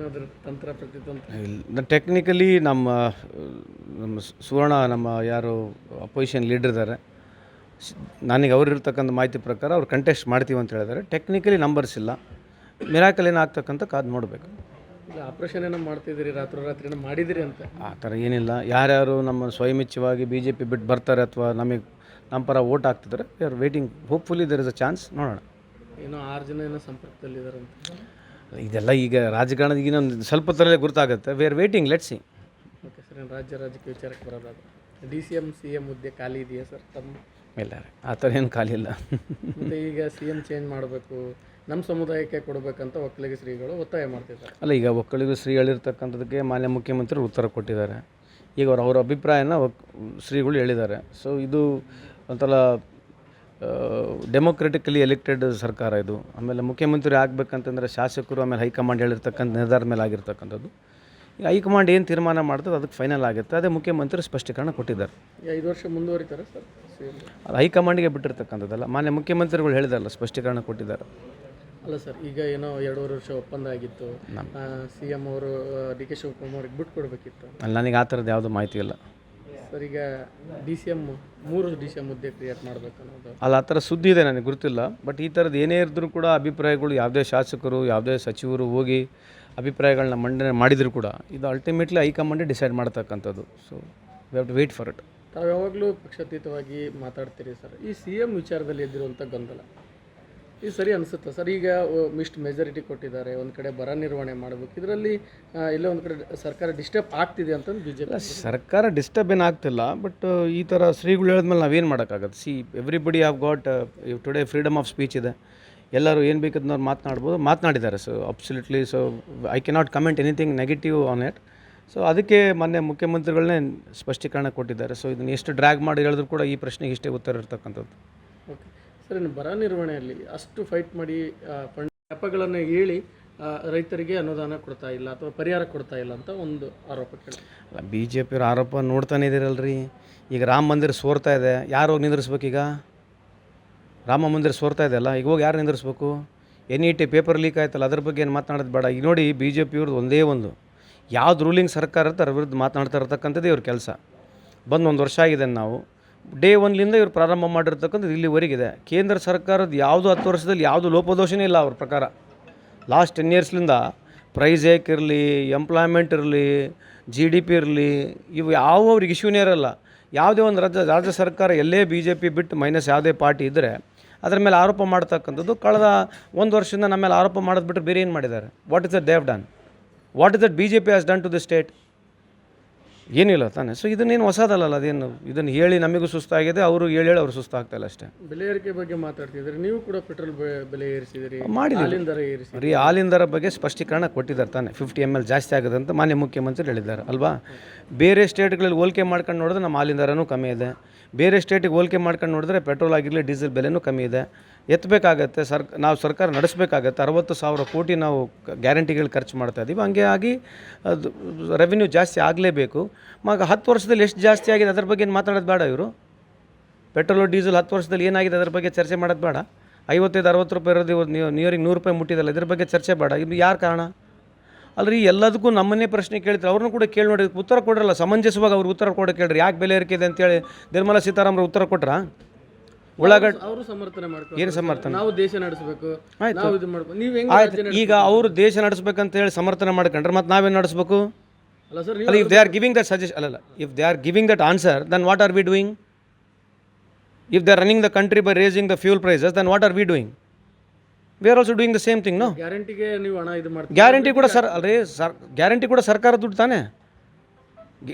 ಏನಾದರೂ ತಂತ್ರ ಪ್ರತಿತಂತ್ರ? ಇಲ್ಲ ಟೆಕ್ನಿಕಲಿ ನಮ್ಮ ನಮ್ಮ ಸುವರ್ಣ ನಮ್ಮ ಯಾರು ಅಪೋಸಿಷನ್ ಲೀಡರ್ ಇದ್ದಾರೆ ನನಗೆ ಅವ್ರು ಇರ್ತಕ್ಕಂಥ ಮಾಹಿತಿ ಪ್ರಕಾರ ಅವ್ರು ಕಂಟೆಸ್ಟ್ ಮಾಡ್ತೀವಿ ಅಂತ ಹೇಳಿದ್ದಾರೆ ಟೆಕ್ನಿಕಲಿ ನಂಬರ್ಸ್ ಇಲ್ಲ. ಮಿರಾಕಲ್ ಏನಾಗ್ತಕ್ಕಂಥ ಕಾದು ನೋಡಬೇಕು. ಇಲ್ಲ ಆಪ್ರೇಷನ್ ಏನೋ ಮಾಡ್ತಿದ್ದೀರಿ ರಾತ್ರೋರಾತ್ರಿ ಏನೋ ಮಾಡಿದಿರಿ ಅಂತ. ಆ ಥರ ಏನಿಲ್ಲ. ಯಾರ್ಯಾರು ನಮ್ಮ ಸ್ವಯಮಿಚ್ಛವಾಗಿ ಬಿ ಜೆ ಪಿ ಬಿಟ್ಟು ಬರ್ತಾರೆ ಅಥವಾ ನಮಗೆ ನಮ್ಮ ಪರ ಓಟ್ ಆಗ್ತಿದ್ರೆ we are waiting hopefully there is a chance ನೋಡೋಣ. ಏನೋ ಆರು ಜನ ಏನೋ ಸಂಪರ್ಕದಲ್ಲಿದ್ದಾರೆ ಅಂತ. ಇದೆಲ್ಲ ಈಗ ರಾಜಕಾರಣದ ಇನ್ನೊಂದು ಸ್ವಲ್ಪ ಥರಲ್ಲೇ ಗುರುತಾಗುತ್ತೆ. We are waiting let see okay sir ರಾಜ್ಯ ರಾಜಕೀಯ ವಿಚಾರಕ್ಕೆ ಬರೋದಾದ್ರೆ. D C M C M ಹುದ್ದೆ ಖಾಲಿ ಇದೆಯಾ ಸರ್? ತಮ್ಮ ಇಲ್ಲ ರೀ ಆ ಥರ ಏನು ಖಾಲಿ ಇಲ್ಲ. ಮತ್ತು ಈಗ ಸಿ ಎಂ ಚೇಂಜ್ ಮಾಡಬೇಕು ನಮ್ಮ ಸಮುದಾಯಕ್ಕೆ ಕೊಡಬೇಕಂತ ಒಕ್ಕಲಿಗ ಶ್ರೀಗಳು ಒತ್ತಾಯ ಮಾಡ್ತಿದ್ದಾರೆ. ಅಲ್ಲ ಈಗ ಒಕ್ಕಲಿಗ ಶ್ರೀ ಹೇಳಿರ್ತಕ್ಕಂಥದ್ದಕ್ಕೆ ಮಾನ್ಯ ಮುಖ್ಯಮಂತ್ರಿ ಉತ್ತರ ಕೊಟ್ಟಿದ್ದಾರೆ. ಈಗ ಅವ್ರ ಅವ್ರ ಅಭಿಪ್ರಾಯನ ಒಕ್- ಶ್ರೀಗಳು ಹೇಳಿದ್ದಾರೆ. ಸೊ ಇದು ಒಂಥರ ಡೆಮೊಕ್ರೆಟಿಕಲಿ ಎಲೆಕ್ಟೆಡ್ ಸರ್ಕಾರ ಇದು. ಆಮೇಲೆ ಮುಖ್ಯಮಂತ್ರಿ ಆಗಬೇಕಂತಂದರೆ ಶಾಸಕರು ಆಮೇಲೆ ಹೈಕಮಾಂಡ್ ಹೇಳಿರ್ತಕ್ಕಂಥ ನಿರ್ಧಾರದ ಮೇಲೆ ಆಗಿರ್ತಕ್ಕಂಥದ್ದು. ಈಗ ಹೈಕಮಾಂಡ್ ಏನು ತೀರ್ಮಾನ ಮಾಡ್ತದೆ ಅದಕ್ಕೆ ಫೈನಲ್ ಆಗುತ್ತೆ. ಅದೇ ಮುಖ್ಯಮಂತ್ರಿ ಸ್ಪಷ್ಟೀಕರಣ ಕೊಟ್ಟಿದ್ದಾರೆ. ಐದು ವರ್ಷ ಮುಂದುವರಿತಾರೆ ಸರ್ ಅದು ಹೈಕಮಾಂಡಿಗೆ ಬಿಟ್ಟಿರ್ತಕ್ಕಂಥದ್ದಲ್ಲ. ಮಾನ್ಯ ಮುಖ್ಯಮಂತ್ರಿಗಳು ಹೇಳಿದಾರಲ್ಲ ಸ್ಪಷ್ಟೀಕರಣ ಕೊಟ್ಟಿದ್ದಾರೆ. ಅಲ್ಲ ಸರ್ ಈಗ ಏನೋ ಎರಡೂವರೆ ವರ್ಷ ಒಪ್ಪಂದ ಆಗಿತ್ತು. ಸಿ ಎಂ ಅವರು ಡಿ ಕೆ ಶಿವಕುಮಾರ್ ಅವ್ರಿಗೆ ಬಿಟ್ಟು ಕೊಡಬೇಕಿತ್ತು ಅಲ್ಲಿ ನನಗೆ ಆ ಥರದ್ದು ಯಾವುದೂ ಮಾಹಿತಿ ಇಲ್ಲ. ಸರ್ ಈಗ ಡಿ ಸಿ ಎಂ ಮೂರು ಡಿ ಸಿ ಎಂ ಹುದ್ದೆ ಕ್ರಿಯೇಟ್ ಮಾಡಬೇಕು ಅನ್ನೋದು. ಅಲ್ಲ ಆ ಥರ ಸುದ್ದಿ ಇದೆ ನನಗೆ ಗೊತ್ತಿಲ್ಲ. ಬಟ್ ಈ ಥರದ್ದು ಏನೇ ಇದ್ದರೂ ಕೂಡ ಅಭಿಪ್ರಾಯಗಳು ಯಾವುದೇ ಶಾಸಕರು ಯಾವುದೇ ಸಚಿವರು ಹೋಗಿ ಅಭಿಪ್ರಾಯಗಳನ್ನ ಮಂಡನೆ ಮಾಡಿದರೂ ಕೂಡ ಇದು ಅಲ್ಟಿಮೇಟ್ಲಿ ಹೈಕಮಾಂಡೇ ಡಿಸೈಡ್ ಮಾಡ್ತಕ್ಕಂಥದ್ದು. So we have to wait for it ತಾವು ಯಾವಾಗಲೂ ಪಕ್ಷಾತೀತವಾಗಿ ಮಾತಾಡ್ತೀರಿ ಸರ್. ಈ ಸಿ ಎಂ ವಿಚಾರದಲ್ಲಿ ಎದ್ದಿರುವಂಥ ಗೊಂದಲ. ಇದು ಸರಿ ಅನಿಸುತ್ತೆ? ಸರ್ ಈಗ ಮಿಸ್ಟ್ ಮೆಜಾರಿಟಿ ಕೊಟ್ಟಿದ್ದಾರೆ ಒಂದು ಕಡೆ ಬರ ನಿರ್ವಹಣೆ ಮಾಡಬೇಕು. ಇದರಲ್ಲಿ ಇಲ್ಲ ಒಂದು ಕಡೆ ಸರ್ಕಾರ ಡಿಸ್ಟರ್ಬ್ ಆಗ್ತಿದೆ ಅಂತಂದು ಬಿ ಜೆ ಪಿ ಸರ್ಕಾರ ಡಿಸ್ಟರ್ಬ್ ಏನು ಆಗ್ತಿಲ್ಲ ಬಟ್ ಈ ಥರ ಶ್ರೀಗಳು ಹೇಳಿದ್ಮೇಲೆ ನಾವೇನು ಮಾಡೋಕ್ಕಾಗತ್ತೆ? See everybody have got today freedom of speech ಇದೆ. ಎಲ್ಲರೂ ಏನು ಬೇಕಂದ್ರೆ ಮಾತನಾಡ್ಬೋದು. ಮಾತನಾಡಿದ್ದಾರೆ so absolutely so I cannot comment anything negative on it so ಅದಕ್ಕೆ ಮೊನ್ನೆ ಮುಖ್ಯಮಂತ್ರಿಗಳನ್ನೇ ಸ್ಪಷ್ಟೀಕರಣ ಕೊಟ್ಟಿದ್ದಾರೆ. ಸೊ ಇದನ್ನು ಎಷ್ಟು ಡ್ರ್ಯಾಗ್ ಮಾಡಿ ಹೇಳಿದ್ರು ಕೂಡ ಈ ಪ್ರಶ್ನೆಗೆ ಇಷ್ಟೇ ಉತ್ತರ ಇರ್ತಕ್ಕಂಥದ್ದು. ಓಕೆ ಸರ್ ಬರ ನಿರ್ವಹಣೆಯಲ್ಲಿ ಅಷ್ಟು ಫೈಟ್ ಮಾಡಿ ಪಣಗಳನ್ನು ಹೇಳಿ ರೈತರಿಗೆ ಅನುದಾನ ಕೊಡ್ತಾ ಇಲ್ಲ ಅಥವಾ ಪರಿಹಾರ ಕೊಡ್ತಾ ಇಲ್ಲ ಅಂತ ಒಂದು ಆರೋಪ ಕೇಳಿ. ಅಲ್ಲ ಬಿ ಜೆ ಪಿಯವ್ರ ಆರೋಪ ನೋಡ್ತಾನೆ ಇದ್ದೀರಲ್ರಿ ಈಗ ರಾಮ ಮಂದಿರ ಸೋರ್ತಾ ಇದೆ. ಯಾರು ಹೋಗಿ ಈಗ? ರಾಮ ಮಂದಿರ ಸೋರ್ತಾ ಇದೆಯಲ್ಲ ಈಗ ಹೋಗಿ ಯಾರು ನಿಂದಿರಿಸ್ಬೇಕು? N E T paper leak ಆಯ್ತಲ್ಲ, ಅದ್ರ ಬಗ್ಗೆ ಏನು ಮಾತನಾಡೋದು ಬೇಡ. ಈಗ ನೋಡಿ ಬಿ ಜೆ ಪಿಯವ್ರದ್ದು ಒಂದೇ ಒಂದು. ಯಾವ್ದು ರೂಲಿಂಗ್ ಸರ್ಕಾರ ಅದ್ರ ವಿರುದ್ಧ ಮಾತನಾಡ್ತಾ ಇರ್ತಕ್ಕಂಥದ್ದು ಇವ್ರ ಕೆಲಸ. ಬಂದು ಒಂದು ವರ್ಷ ಆಗಿದೆ ನಾವು. ಡೇ ಒನ್ಲಿಂದ ಇವರು ಪ್ರಾರಂಭ ಮಾಡಿರ್ತಕ್ಕಂಥದ್ದು ಇಲ್ಲಿವರೆಗಿದೆ ಕೇಂದ್ರ ಸರ್ಕಾರದ ಯಾವುದು ಹತ್ತು ವರ್ಷದಲ್ಲಿ ಯಾವುದು ಲೋಪದೋಷನೇ ಇಲ್ಲ ಅವ್ರ ಪ್ರಕಾರ. ಲಾಸ್ಟ್ ಟೆನ್ ಇಯರ್ಸ್ಲಿಂದ ಪ್ರೈಸ್ ಏಕ್ ಇರಲಿ ಎಂಪ್ಲಾಯ್ಮೆಂಟ್ ಇರಲಿ ಜಿ ಡಿ ಪಿ ಇರಲಿ, ಇವು ಯಾವ ಅವ್ರಿಗೆ ಇಶ್ಯೂನೇ ಇರಲ್ಲ. ಯಾವುದೇ ಒಂದು ರಾಜ್ಯ ರಾಜ್ಯ ಸರ್ಕಾರ ಎಲ್ಲೇ ಬಿ ಜೆ ಪಿ ಬಿಟ್ಟು ಮೈನಸ್ ಯಾವುದೇ ಪಾರ್ಟಿ ಇದ್ದರೆ ಅದರ ಮೇಲೆ ಆರೋಪ ಮಾಡ್ತಕ್ಕಂಥದ್ದು ಕಳೆದ ಒಂದು ವರ್ಷದಿಂದ ನಮ್ಮ ಮೇಲೆ ಆರೋಪ ಮಾಡೋದು ಬಿಟ್ಟರೆ ಬೇರೆ ಏನು ಮಾಡಿದ್ದಾರೆ? What is that they've done what is that B J P has done to the state ಏನಿಲ್ಲ ತಾನೆ. ಸೊ ಇದನ್ನೇನು ಹೊಸದಲ್ಲ ಅದೇನು ಇದನ್ನು ಹೇಳಿ ನಮಗೂ ಸುಸ್ತಾಗಿದೆ ಅವರು ಹೇಳಿ ಹೇಳಿ ಅವ್ರು ಸುಸ್ತಾಗ್ತಾಯಿಲ್ಲ ಅಷ್ಟೇ. ಬೆಲೆ ಏರಿಕೆ ಬಗ್ಗೆ ಮಾತಾಡ್ತಿದ್ರೆ ನೀವು ಕೂಡ ಪೆಟ್ರೋಲ್ ಬೆಲೆ ಏರಿಸಿದಿರಿ ಮಾಡಿದ್ದೀವಿ. ಹಾಲಿನ ದರ ಏರಿಸಿ ರೀ ಹಾಲಿಂದರ ಬಗ್ಗೆ ಸ್ಪಷ್ಟೀಕರಣ ಕೊಟ್ಟಿದ್ದಾರೆ ತಾನೆ. ಫಿಫ್ಟಿ ಎಂ ಎಲ್ ಜಾಸ್ತಿ ಆಗದೆ ಅಂತ ಮಾನ್ಯ ಮುಖ್ಯಮಂತ್ರಿ ಹೇಳಿದ್ದಾರೆ ಅಲ್ವಾ? ಬೇರೆ ಸ್ಟೇಟ್ಗಳಲ್ಲಿ ಹೋಲಿಕೆ ಮಾಡ್ಕೊಂಡು ನೋಡಿದ್ರೆ ನಮ್ಮ ಹಾಲಿನ ದರನೂ ಕಮ್ಮಿ ಇದೆ. ಬೇರೆ ಸ್ಟೇಟಿಗೆ ಹೋಲಿಕೆ ಮಾಡ್ಕೊಂಡು ನೋಡಿದ್ರೆ ಪೆಟ್ರೋಲ್ ಆಗಿರಲಿ ಡೀಸೆಲ್ ಬೆಲೆನೂ ಕಮ್ಮಿ ಇದೆ. ಎತ್ತಬೇಕಾಗತ್ತೆ ಸರ್ ನಾವು ಸರ್ಕಾರ ನಡೆಸಬೇಕಾಗತ್ತೆ. ಅರವತ್ತು ಸಾವಿರ ಕೋಟಿ ನಾವು ಗ್ಯಾರಂಟಿಗಳು ಖರ್ಚು ಮಾಡ್ತಾ ಇದ್ದೀವಿ ಹಂಗೆ ಆಗಿ ಅದು ರೆವಿನ್ಯೂ ಜಾಸ್ತಿ ಆಗಲೇಬೇಕು. ಮಗ ಹತ್ತು ವರ್ಷದಲ್ಲಿ ಎಷ್ಟು ಜಾಸ್ತಿ ಆಗಿದೆ ಅದ್ರ ಬಗ್ಗೆ ಏನು ಮಾತಾಡೋದು ಬೇಡ ಇವರು. ಪೆಟ್ರೋಲು ಡೀಸೆಲ್ ಹತ್ತು ವರ್ಷದಲ್ಲಿ ಏನಾಗಿದೆ ಅದ್ರ ಬಗ್ಗೆ ಚರ್ಚೆ ಮಾಡೋದು ಬೇಡ. ಐವತ್ತೈದು ಅರವತ್ತು ರೂಪಾಯಿ ಇರೋದು ಇವತ್ತು ನೀವು ನಿಯರಿಗೆ ನೂರು ರೂಪಾಯಿ ಮುಟ್ಟಿದಲ್ಲ ಇದ್ರ ಬಗ್ಗೆ ಚರ್ಚೆ ಬೇಡ. ಇದು ಯಾರು ಕಾರಣ? ಅಲ್ರಿ ಎಲ್ಲದಕ್ಕೂ ನಮ್ಮನ್ನೇ ಪ್ರಶ್ನೆ ಕೇಳ್ತಾರೆ. ಅವ್ರನ್ನೂ ಕೂಡ ಕೇಳಿ ನೋಡಿ ಉತ್ತರ ಕೊಡ್ರಲ್ಲ ಸಮಂಜಸವಾಗಿ ಅವ್ರಿಗೆ ಉತ್ತರ ಕೊಡೋ ಕೇಳ್ರಿ. ಯಾಕೆ ಬೆಲೆ ಏರಿಕೆ ಇದೆ ಅಂತೇಳಿ ನಿರ್ಮಲಾ ಸೀತಾರಾಮ್ರ ಉತ್ತರ ಕೊಟ್ರಾ? ಉಳ್ಳಾಗಡ್ಡೆ ಅವರು ಸಮರ್ಥನೆ ಮಾಡ್ತಾರೆ ಏನು ಸಮರ್ಥನೆ? ನಾವು ದೇಶ ನಡೆಸಬೇಕು. ನಾವು ಇದು ಮಾಡ್ಬೇಕು ನೀವು ಹೆಂಗ್ ಆಯ್ತು. ಈಗ ಅವರು ದೇಶ ನಡೆಸ್ಬೇಕಂತ ಹೇಳಿ ಸಮರ್ಥನೆ ಮಾಡ್ಕೊಂಡ್ರೆ ಮತ್ತೆ ನಾವೇನು ನಡೆಸ್ಬೇಕು? ಅಲ್ಲ sir if they are giving that suggest ಅಲ್ಲಲ್ಲ if they are giving that answer then what are we doing if they are running the country by raising the fuel prices then what are we doing we are also doing the same thing no ಗ್ಯಾರಂಟಿಗೆ ನೀವು ಹಣ ಇದು ಮಾಡ್ತೀವಿ guarantee ಕೂಡ sir ಅಲ್ರಿ sir guarantee ಕೂಡ ಸರ್ಕಾರ ದುಡ್ಡು ತಾನೇ?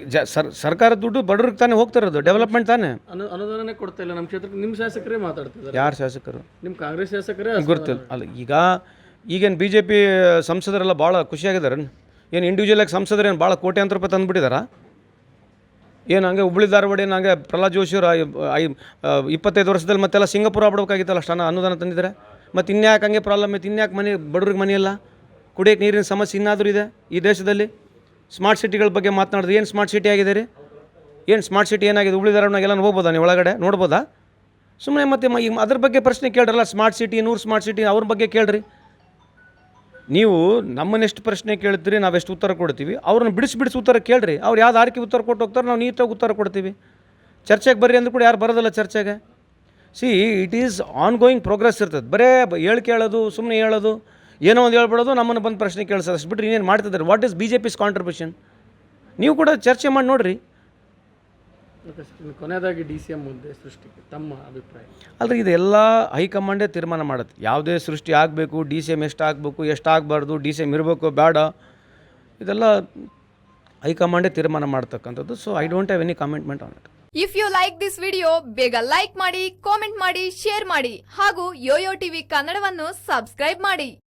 ಜ- ಸರ್ ಸರ್ಕಾರದ ದುಡ್ಡು ಬಡವ್ರಿಗೆ ತಾನೇ ಹೋಗ್ತಿರೋದು ಡೆವಲಪ್ಮೆಂಟ್ ತಾನೇ? ಅನು ಅನುದಾನನೇ ಕೊಡ್ತಾ ಇಲ್ಲ ನಮ್ಮ ಕ್ಷೇತ್ರಕ್ಕೆ ನಿಮ್ಮ ಶಾಸಕರೇ ಮಾತಾಡ್ತಿದ್ದಾರೆ. ಯಾರು ಶಾಸಕರು? ನಿಮ್ಮ ಕಾಂಗ್ರೆಸ್ ಶಾಸಕರೇ ಗೊತ್ತಿಲ್ಲ. ಅಲ್ಲ ಈಗ ಈಗೇನು ಬಿ ಜೆ ಪಿ ಸಂಸದರೆಲ್ಲ ಭಾಳ ಖುಷಿಯಾಗಿದ್ದಾರೆ ಏನು ಇಂಡಿವಿಜುವಲಾಗಿ ಸಂಸದರು ಭಾಳ ಕೋಟ್ಯಾಂತರ ರೂಪಾಯಿ ತಂದುಬಿಟ್ಟಿದಾರಾ? ಏನು ಹಂಗೆ ಹುಬ್ಳಿ ಧಾರವಾಡ ಏನು ಹಂಗೆ ಪ್ರಹ್ಲಾದ್ ಜೋಶಿಯವರು ಐ ಇಪ್ಪತ್ತೈದು ವರ್ಷದಲ್ಲಿ ಮತ್ತೆಲ್ಲ ಸಿಂಗಾಪುರ ಆಗ್ಬಿಡ್ಬೇಕಾಗಿತ್ತಲ್ಲ ಅಷ್ಟು ಹಣ ಅನುದಾನ ತಂದಿದ್ದಾರೆ ಮತ್ತು ಇನ್ಯಾಕೆ ಹಂಗೆ ಪ್ರಾಬ್ಲಮ್ ಇತ್ತು? ಇನ್ಯಾಕೆ ಮನೆ, ಬಡವ್ರಿಗೆ ಮನೆ ಇಲ್ಲ? ಕುಡಿಯೋಕ್ಕೆ ನೀರಿನ ಸಮಸ್ಯೆ ಇನ್ನಾದರೂ ಇದೆ ಈ ದೇಶದಲ್ಲಿ? ಸ್ಮಾರ್ಟ್ ಸಿಟಿಗಳ ಬಗ್ಗೆ ಮಾತನಾಡಿದ್ರೆ ಏನು ಸ್ಮಾರ್ಟ್ ಸಿಟಿ ಆಗಿದೆ ರೀ? ಏನು ಸ್ಮಾರ್ಟ್ ಸಿಟಿ ಏನಾಗಿದೆ? ಹುಬ್ಳಿ ಧಾರವಾಡನಾಗೆಲ್ಲ ಹೋಗ್ಬೋದಾ ನೀವು ಒಳಗಡೆ? ನೋಡ್ಬೋದಾ? ಸುಮ್ಮನೆ ಮತ್ತೆ ಅದ್ರ ಬಗ್ಗೆ ಪ್ರಶ್ನೆ ಕೇಳ್ರಲ್ಲ ಸ್ಮಾರ್ಟ್ ಸಿಟಿ ನೂರು ಸ್ಮಾರ್ಟ್ ಸಿಟಿ ಅವ್ರ ಬಗ್ಗೆ ಕೇಳ್ರಿ. ನೀವು ನಮ್ಮನ್ನೆಷ್ಟು ಪ್ರಶ್ನೆ ಕೇಳ್ತೀರಿ ನಾವೆಷ್ಟು ಉತ್ತರ ಕೊಡ್ತೀವಿ. ಅವ್ರನ್ನ ಬಿಡಿಸಿ ಬಿಡಿಸಿ ಉತ್ತರ ಕೇಳ್ರಿ. ಅವ್ರು ಯಾವ್ದು ಆರ್ಕೆ ಉತ್ತರ ಕೊಟ್ಟು ಹೋಗ್ತಾರೆ, ನಾವು ನೀಟಾಗಿ ಉತ್ತರ ಕೊಡ್ತೀವಿ. ಚರ್ಚೆಗೆ ಬರ್ರಿ ಅಂದ್ರೆ ಕೂಡ ಯಾರು ಬರೋದಿಲ್ಲ ಚರ್ಚೆಗೆ. See it is ongoing progress ಇರ್ತದೆ. ಬರೇ ಹೇಳಿ ಕೇಳೋದು ಸುಮ್ಮನೆ ಹೇಳೋದು, ಏನೋ ಒಂದು ಹೇಳ್ಬಿಡೋದು, ನಮ್ಮನ್ನು ಬಂದು ಪ್ರಶ್ನೆ ಕೇಳಿಸೋದು. ಅಷ್ಟು ಬಿಟ್ಟರೆ ಇನ್ನೇನು ಮಾಡ್ತಿದ್ದಾರೆ? What is B J P's contribution ನೀವು ಕೂಡ ಚರ್ಚೆ ಮಾಡಿ ನೋಡಿರಿ. ಕೊನೆಯದಾಗಿ ಡಿ ಸಿ ಎಂ ಮುಂದೆ ಸೃಷ್ಟಿಗೆ ತಮ್ಮ ಅಭಿಪ್ರಾಯ. ಅಲ್ರಿ ಇದೆಲ್ಲ ಹೈಕಮಾಂಡೇ ತೀರ್ಮಾನ ಮಾಡುತ್ತೆ. ಯಾವುದೇ ಸೃಷ್ಟಿ ಆಗಬೇಕು ಡಿ ಸಿ ಎಂ ಎಷ್ಟು ಆಗಬೇಕು ಎಷ್ಟು ಆಗಬಾರ್ದು ಡಿ ಸಿ ಎಂ ಇರಬೇಕು ಬೇಡ ಇದೆಲ್ಲ ಹೈಕಮಾಂಡೇ ತೀರ್ಮಾನ ಮಾಡ್ತಕ್ಕಂಥದ್ದು. So I don't have any commitment on it if you like this video ಬೇಗ ಲೈಕ್ ಮಾಡಿ ಕಾಮೆಂಟ್ ಮಾಡಿ ಶೇರ್ ಮಾಡಿ ಹಾಗೂ ಯೋಯೋ ಟಿವಿ ಕನ್ನಡವನ್ನು ಸಬ್ಸ್ಕ್ರೈಬ್ ಮಾಡಿ.